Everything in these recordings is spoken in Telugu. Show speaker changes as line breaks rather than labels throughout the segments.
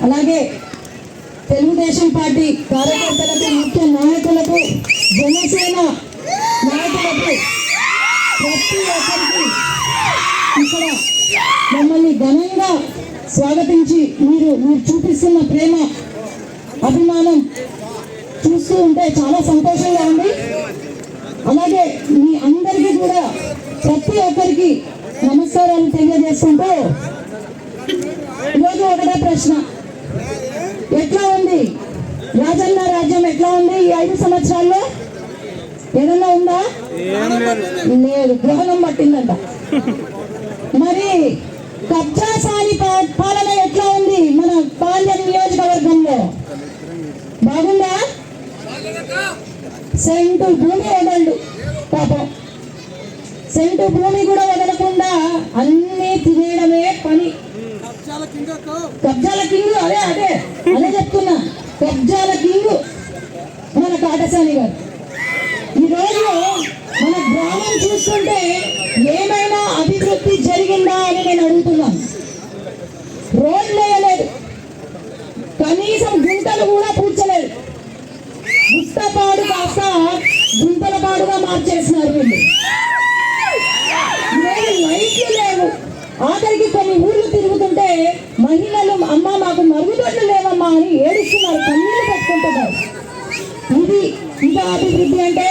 అలాగే తెలుగుదేశం పార్టీ కార్యకర్తలకు ముఖ్య నాయకులకు జనసేన నాయకులకు ప్రతి ఒక్కరికి ఇక్కడ మమ్మల్ని ఘనంగా స్వాగతించి మీరు మీరు చూపిస్తున్న ప్రేమ అభిమానం చూస్తూ ఉంటే చాలా సంతోషంగా ఉంది. అలాగే మీ అందరికీ కూడా ప్రతి ఒక్కరికి ఎట్లా ఉంది? రాజన్న రాజ్యం ఎట్లా ఉంది ఈ ఐదు సంవత్సరాల్లో? ఏదన్నా ఉందా? లేదు గ్రహణం పట్టిందంట. మరి కబ్జాసాని పాలన ఎట్లా ఉంది మన పాండ్యం నియోజకవర్గంలో? బాగుందా? సెంటు భూమి వదలడు పాపం. సెంటు భూమి కూడా వదలకుండా అన్ని తినేయడం కబ్జాల కింగ్ అదే అదే అదే చెప్తున్నా. కబ్జాల కింగ్ మన కాటసాని గారు. ఈరోజు మన గ్రామం చూస్తుంటే ఏమైనా అభివృద్ధి జరిగిందా అని నేను అడుగుతున్నాను రోడ్లు వేయలేదు. కనీసం గుంటలు కూడా పూడ్చలేదు. గుట్టపాడు కాస్త గుంతల పాడుగా మార్చేసినారు వీళ్ళు. లైట్లు లేవు. ఆఖరికి కొన్ని ఊర్లు తిరుగుతుంటే మహిళలు అమ్మ మాకు మరుగుదొడ్లు లేవమ్మా అని ఏడుస్తున్నారు కన్నీళ్ళు పెట్టుకుంటున్నారు. ఇది ఇంకా అభివృద్ధి అంటే?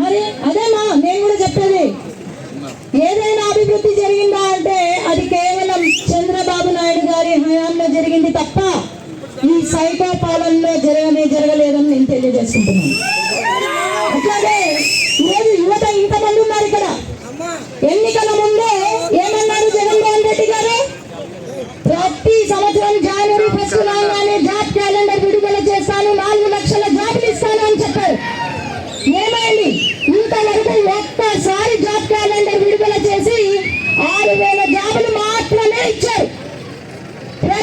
మరి అదేమా నేను కూడా చెప్పేది. ఏదైనా అభివృద్ధి జరిగిందా అంటే అది కేవలం చంద్రబాబు నాయుడు గారి హయాంలో జరిగింది తప్ప ఈ సైకో పాలనలో జరగనే జరగలేదని నేను తెలియజేసుకుంటున్నాను.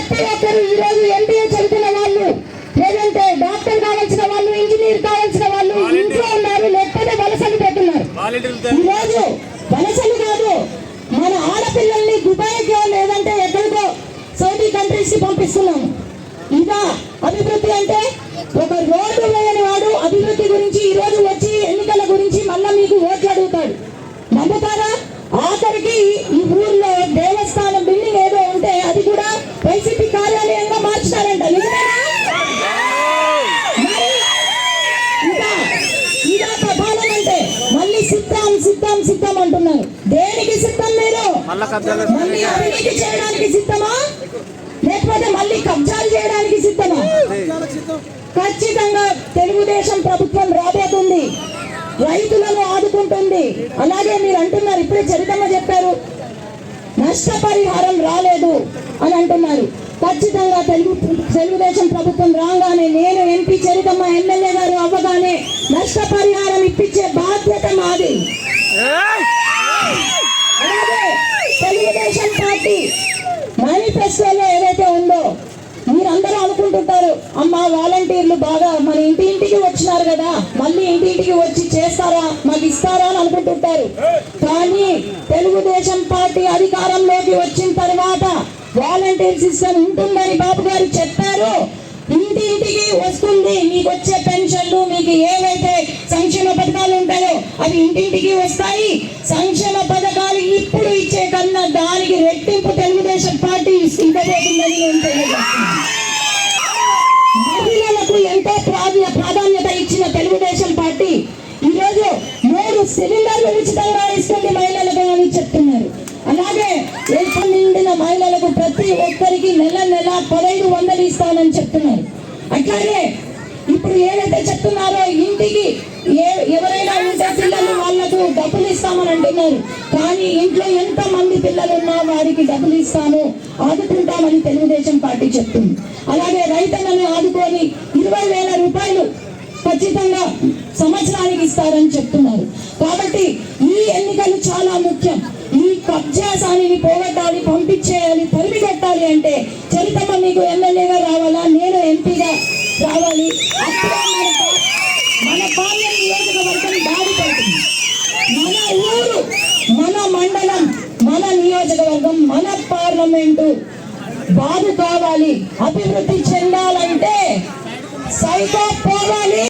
ప్రతి ఒక్కరు ఈ రోజు ఎంబీఏ చదువుకున్న వాళ్ళు లేదంటే డాక్టర్ కావాల్సిన వాళ్ళు ఇంజనీర్ కావాల్సిన వాళ్ళు ఇంట్లో ఉన్నారు లేకపోతే వలసలు పెట్టున్నారు. ఈ రోజు వలసలు కాదు మన ఆడపిల్లల్ని దుబాయ్కో లేదంటే ఎక్కడికో సౌదీ కంట్రీస్కి పంపిస్తున్నాము ఇంకా అభివృద్ధి అంటే ఒక రోడ్డు వేయని వాడు అభివృద్ధి గురించి ఈ రోజు వచ్చి ఎన్నికల గురించి మళ్ళా మీకు ఓట్లు అడుగుతాడు. నమ్ముతారా? ఆఖరికి ఈ ఊర్లో దేవస్థానం బిల్డింగ్ ఏదో ఉంటే అది కూడా వైసీపీ కార్యాలయంగా మార్చారంట నిజమేనా మరి ఇంకా ఇదా ప్రధానం అంటే మళ్ళీ సిద్ధం సిద్ధం అంటున్నారు. దేనికి సిద్ధం మీరు? మళ్ళీ అవినీతి చేయడానికి సిద్ధమా? లేకపోతే మళ్ళీ కబ్జాలు చేయడానికి సిద్ధమా? ఖచ్చితంగా తెలుగుదేశం ప్రభుత్వం రాబోతుంది. రైతులను ఆదుకుంటుంది. అలాగే మీరు అంటున్నారు ఇప్పుడే చరితమ్మ చెప్పారు నష్టపరిహారం రాలేదు అని అంటున్నారు. ఖచ్చితంగా తెలుగు తెలుగుదేశం ప్రభుత్వం రాగానే నేను ఎంపీ చరితమ్మ ఎమ్మెల్యే గారు అవ్వగానే నష్టపరిహారం ఇప్పించే బాధ్యత మాది. తెలుగుదేశం పార్టీ మేనిఫెస్టోలో ఏదైతే ఉందో మీరందరూ అనుకుంటుంటారు అమ్మ వాలంటీర్లు బాగా మన ఇంటి ఇంటికి వచ్చినారు కదా మళ్ళీ ఇంటి ఇంటికి వచ్చి చేస్తారా మాకు ఇస్తారా అని అనుకుంటుంటారు. కానీ తెలుగుదేశం పార్టీ అధికారంలోకి వచ్చిన తర్వాత వాలంటీర్ సిస్టమ్ ఉంటుందని బాబు గారు చెప్పారు. ఇంటికి వస్తుంది మీకు వచ్చే పెన్షన్లు మీకు ఏవైతే సంక్షేమ పథకాలు ఉంటాయో అవి ఇంటింటికి వస్తాయి. సంక్షేమ పథకాలు ఇప్పుడు ఇచ్చే కన్నా దానికి రెట్టింపు తెలుగుదేశం పార్టీ ఇవ్వబోతుందని మహిళలకు ఎంతో ప్రాధా- ప్రాధాన్యత ఇచ్చిన తెలుగుదేశం పార్టీ ఈరోజు మూడు సిలిండర్లు ఉచితంగా ఇస్తుంది మహిళలకు అని చెప్తున్నారు. అలాగే నిండిన మహిళలకు ప్రతి ఒక్కరికి నెల నెల పదహైదు వందలు ఇస్తానని చెప్తున్నారు. అట్లాగే ఇప్పుడు ఏదైతే చెప్తున్నారో ఇంటికి ఏ ఎవరైనా ఉంటే పిల్లలు వాళ్ళకు డబ్బులు ఇస్తామని అంటున్నారు. కానీ ఇంట్లో ఎంత మంది పిల్లలు ఉన్నా వారికి డబ్బులు ఇస్తాము ఆదుకుంటామని తెలుగుదేశం పార్టీ చెప్తుంది. అలాగే రైతులను ఆదుకొని ఇరవై వేల రూపాయలు ఖచ్చితంగా సంవత్సరానికి ఇస్తారని చెప్తున్నారు. కాబట్టి ఈ ఎన్నికలు చాలా ముఖ్యం. ఈ పోగొట్టాలి పంపించేయాలి తరిమి కొట్టాలి అంటే చరితమ్మ మీకు ఎమ్మెల్యేగా రావాలా? నేను ఎంపీగా రావాలి. మన బాల్యం నియోజకవర్గం దాడి పడుతుంది మన ఊరు మన మండలం మన నియోజకవర్గం మన పార్లమెంటు బాగు కావాలి అభివృద్ధి చెందాలంటే సైకో